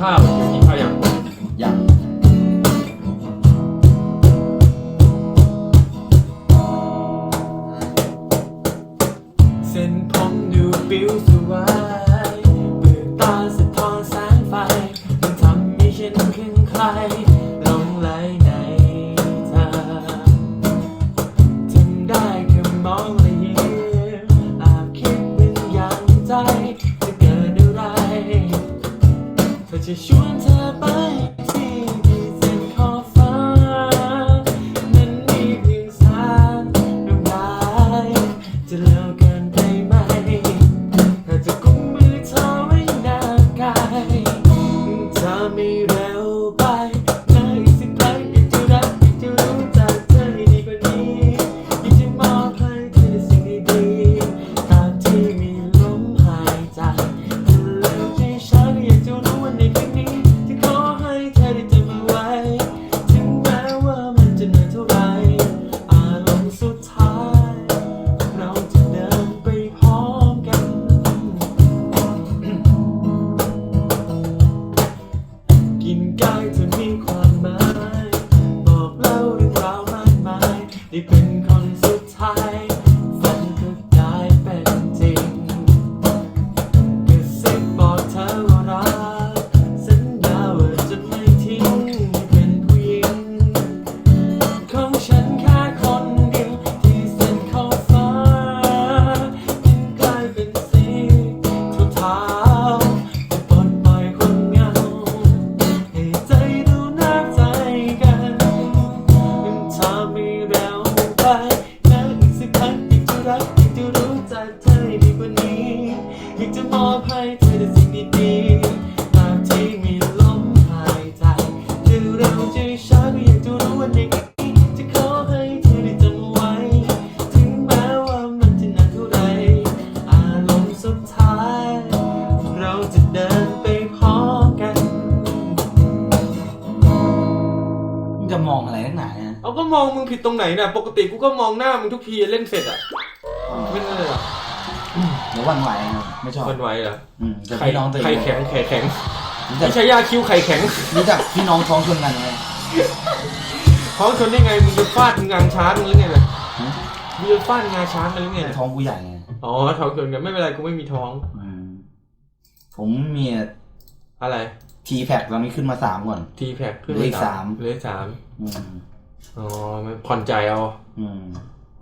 ข้าวกินข้าวยังยังเส้นผมดูปิ้วสวยเปิดตาสะท้อนแสงไฟมันทำให้ฉันคลึงคลาย ชวนเธอไป อยากจะมอบให้เธอแต่สิ่งดีๆตามที่มีลมหายใจจะเร็วจะช้าก็อยากจะรู้ว่าในนี้จะขอให้เธอได้จำไว้ ถึงแม้ว่ามันจะนานเท่าไร อารมณ์สุดท้าย เราจะเดินไปพร้อมกัน มึงจะมองอะไรนักหนาเนี่ยเอาก็มองมึงผิดตรงไหนน่ะ ปกติกูก็มองหน้ามึงทุกทีเล่นเสร็จอะ ไม่นั่นเลยเหรอ เดี๋ยวหวันไหวนะไม่ชอบมันไหวเหรออืมแต่ไข่พี่น้องตัวเองไข่แข็งไข่แข็งรู้จักไม่ใช่ยาคิ้วไข่แข็งรู้จักพี่น้องท้องชนกันไงท้องชนได้ไงมึงจะฟาดงางช้างมึงหรือไงเนี่ยหืมมึงจะฟาดงาช้างกันหรือไงเนี่ยท้องกูใหญ่ไงอ๋อท้องเกินกันไม่เป็นไรกูไม่มีท้องอืมผมมีอะไรทีแพคตอนนี้ขึ้นมาสามก่อนทีแพ็คขึ้นเหลืออีกสามเหลืออกสามอืมอ๋อไม่ผ่อนใจเอา อืม